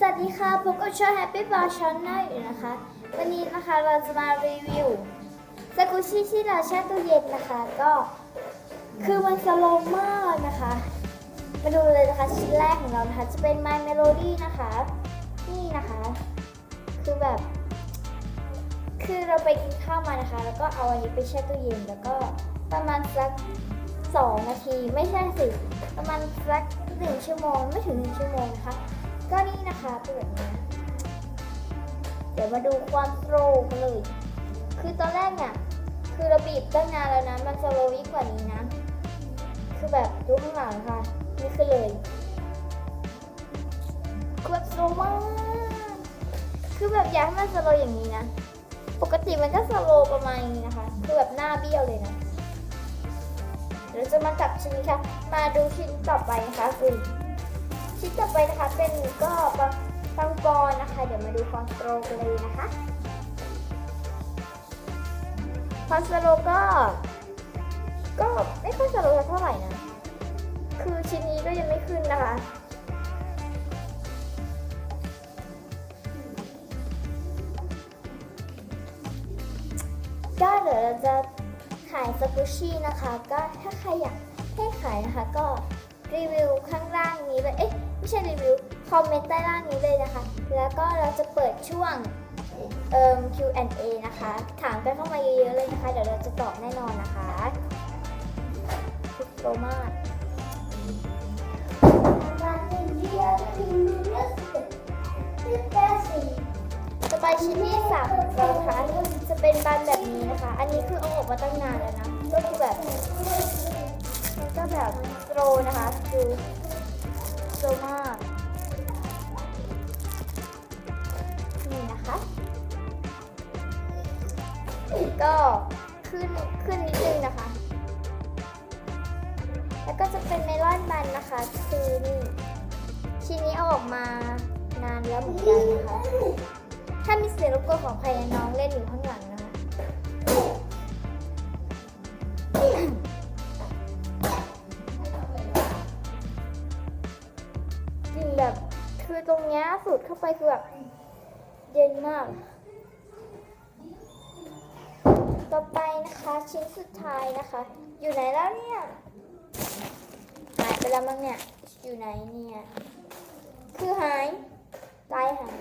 สวัสดีค่ะ พบกับช่อง Happy Bar Channel อยู่นะคะ วันนี้นะคะเราจะมารีวิวสกุชี่ที่เราแช่ตู้เย็นนะคะ ก็คือมันสโลว์มากนะคะ มาดูเลยนะคะชิ้นแรกของเรานะคะ จะเป็น My Melody นะคะ นี่นะคะ คือแบบ คือเราไปกินข้าวมานะคะ แล้วก็เอาอันนี้ไปแช่ตู้เย็น แล้วก็ประมาณสักสองนาที ไม่ใช่สิ ประมาณสักหนึ่งชั่วโมง ไม่ถึงหนึ่งชั่วโมงนะคะ ก็นี่นะคะเป็นแบบนี้เดี๋ยวมาดูความสโลว์กันเลย คือตอนแรกเนี่ย คือเราบีบตั้งนานแล้วนะ มันสโลว์ยิ่งกว่านี้นะ คือแบบดูข้างหลังค่ะ นี่คือเลยคือแบบสโลว์มาก คือแบบอยากให้มันสโลว์อย่างนี้นะ ปกติมันก็สโลว์ประมาณนี้นะคะ คือแบบหน้าเบี้ยวเลยนะเดี๋ยวเราจะมาจับชิ้นค่ะ มาดูชิ้นต่อไปนะคะคือ ชิ้นต่อไปนะคะ เป็นก็ปังปังปอนะคะ เดี๋ยวมาดูคอนสโตรกันเลยนะคะคอนสโตรก็ ก็ไม่ค่อยสโลว์เท่าไหร่นะ คือชิ้นนี้ก็ยังไม่ขึ้นนะคะก็เดี๋ยวเราจะขายสกุชชี่นะคะ ก็ถ้าใครอยากให้ขายนะคะ ก็ รีวิวข้างล่างนี้เลย เอ๊ะไม่ใช่รีวิว คอมเมนต์ใต้ล่างนี้เลยนะคะ แล้วก็เราจะเปิดช่วงเอ่อ Q&A นะคะ ถามกันเข้ามาเยอะๆเลยนะคะ เดี๋ยวเราจะตอบแน่นอนนะคะทุกโตมากต่อไปชิ้นที่สามเรานะคะจะเป็นบานแบบนี้นะคะ อันนี้คือเอาออกมาตั้งนานแล้วนะ ก็คือแบบ ก็แบบโตรนะคะดูโตรมากนี่นะคะ ก็ขึ้นขึ้นนิดนึงนะคะ แล้วก็จะเป็นเมลอนบันนะคะคือนี่ชิ้นนี้เอาออกมานานแล้วเหมือนกันนะคะ ถ้ามีเสียงรบกวนของใครน้องเล่นอยู่ข้างหลังนะ กลิ่นแบบคือตรงเนี้ยสูดเข้าไปคือแบบเย็นมาก ต่อไปนะคะชิ้นสุดท้ายนะคะ อยู่ไหนแล้วเนี่ยหายไปแล้วมั้งเนี่ยอยู่ไหนเนี่ยคือหายตายหาย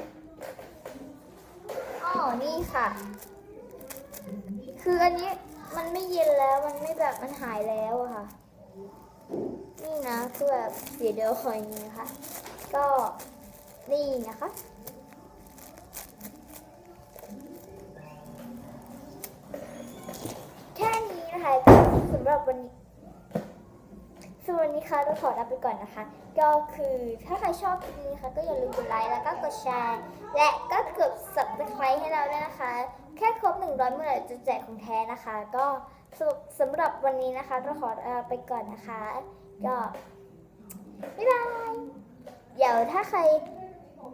อ๋อนี่ค่ะ คืออันนี้มันไม่เย็นแล้วมันไม่แบบมันหายแล้วอะค่ะ นี่อเดี๋ยวเดียวคอยนี้นะคะ ก็นี่นะคะแค่นี้นะคะก็สำหรับวันนี้ส่วนวันนี้ค่ะเราขอลาไปก่อนนะคะ ก็คือถ้าใครชอบคลิปนี้นะคะก็อย่าลืมกดไลค์แล้วก็กดแชร์ และก็กด subscribe ให้เราด้วยนะคะ แค่ครบ 100เมื่อไหร่จะแจกของแท้นะคะ ก็สำสำหรับวันนี้นะคะเราขอลาไปก่อนนะคะ ก็ บ๊ายบาย เดี๋ยวถ้าใคร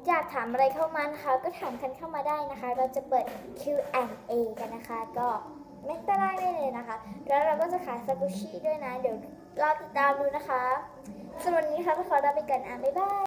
อยากถามอะไรเข้ามานะคะ ก็ถามกันเข้ามาได้นะคะ เราจะเปิด Q&A กันนะคะ ก็ไม่ตารางได้เลยนะคะ แล้วเราก็จะขายซากุชิด้วยนะ เดี๋ยวรอติดตามดูนะคะสำหรับวันนี้ค่ะก็ขอลาไปก่อนอะบ๊ายบาย